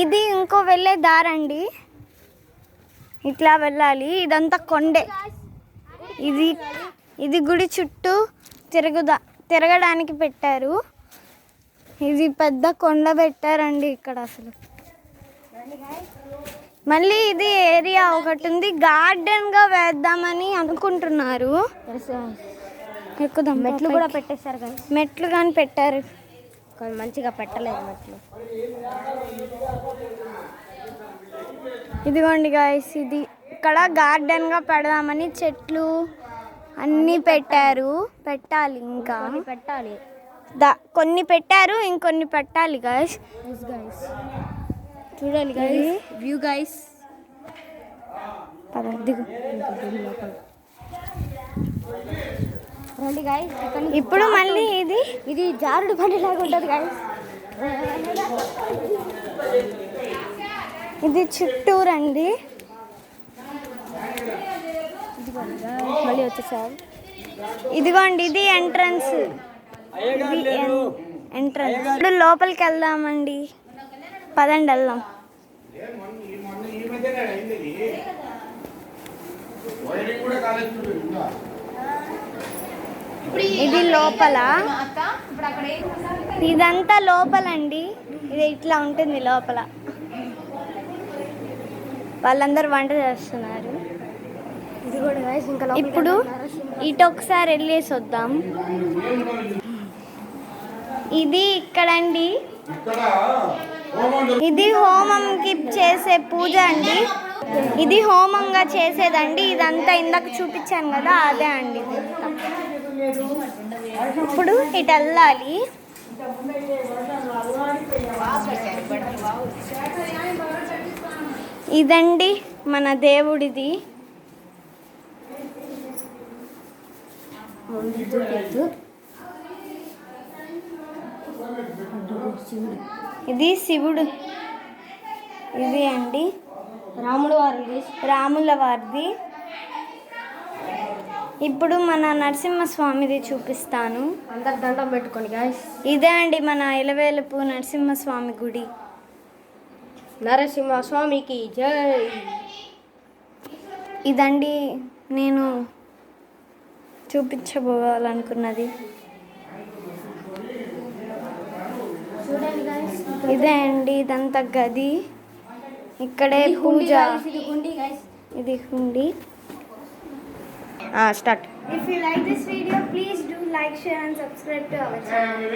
ఇది ఇంకో వెళ్ళే దారండి. ఇట్లా వెళ్ళాలి. ఇదంతా కొండే. ఇది ఇది గుడి చుట్టూ తిరుగుదా తిరగడానికి పెట్టారు. ఇది పెద్ద కొండ పెట్టారండి ఇక్కడ అసలు. మళ్ళీ ఇది ఏరియా ఒకటి ఉంది. గార్డెన్గా వేద్దామని అనుకుంటున్నారు. ఎక్కుదాం మెట్లు కూడా పెట్టేశారు కానీ మెట్లు కానీ పెట్టారు. కానీ మంచిగా పెట్టలేదు మెట్లు ఇదిగోండి గాయస్ ఇది ఇక్కడ గార్డెన్గా పెడదామని చెట్లు అన్నీ పెట్టారు. పెట్టాలి. ఇంకా. పెట్టాలి. దా కొన్ని పెట్టారు ఇంకొన్ని పెట్టాలి గాయస్ గైస్ చూడాలి గైస్ వ్యూ గైస్ ఇప్పుడు మళ్ళీ ఇది ఇది జారుడు బండి లాగా ఉంటుంది కానీ ఇది చుట్టూరు అండి. మళ్ళీ వచ్చేసారు ఇదిగోండి ఇది ఎంట్రన్స్ ఇది ఎంట్రన్స్ ఇప్పుడు లోపలికి వెళ్దామండి. పదండి వెళ్దాం. ఇది లోపల. ఇదంతా లోపలండి. ఇది ఇట్లా ఉంటుంది లోపల. వాళ్ళందరూ వంట చేస్తున్నారు. ఇప్పుడు. ఇటు ఒకసారి వెళ్ళేసి వద్దాం. ఇది ఇక్కడండి. ఇది హోమంకి చేసే పూజ అండి. ఇది హోమంగా చేసేదండి. ఇదంతా ఇందాక చూపించాను కదా అదే అండి. ఇప్పుడు ఇటు వెళ్ళాలి. ఇదండి మన దేవుడిది. ఇది శివుడు. ఇది అండి. రాముడు వారు గైస్ రాముల వారిది. ఇప్పుడు మన నరసింహస్వామిది చూపిస్తాను. అందరు దండం పెట్టుకోండి ఇదే అండి మన ఇలవేలుపు నరసింహస్వామి గుడి. నరసింహ స్వామికి జై. ఇదండి నేను చూపించబోవాలనుకున్నది. ఇదే అండి ఇదంతా గది. ఇక్కడే పూజ. ఇది గుండి Uh, start. If you like this video, please do like, share and subscribe to our channel.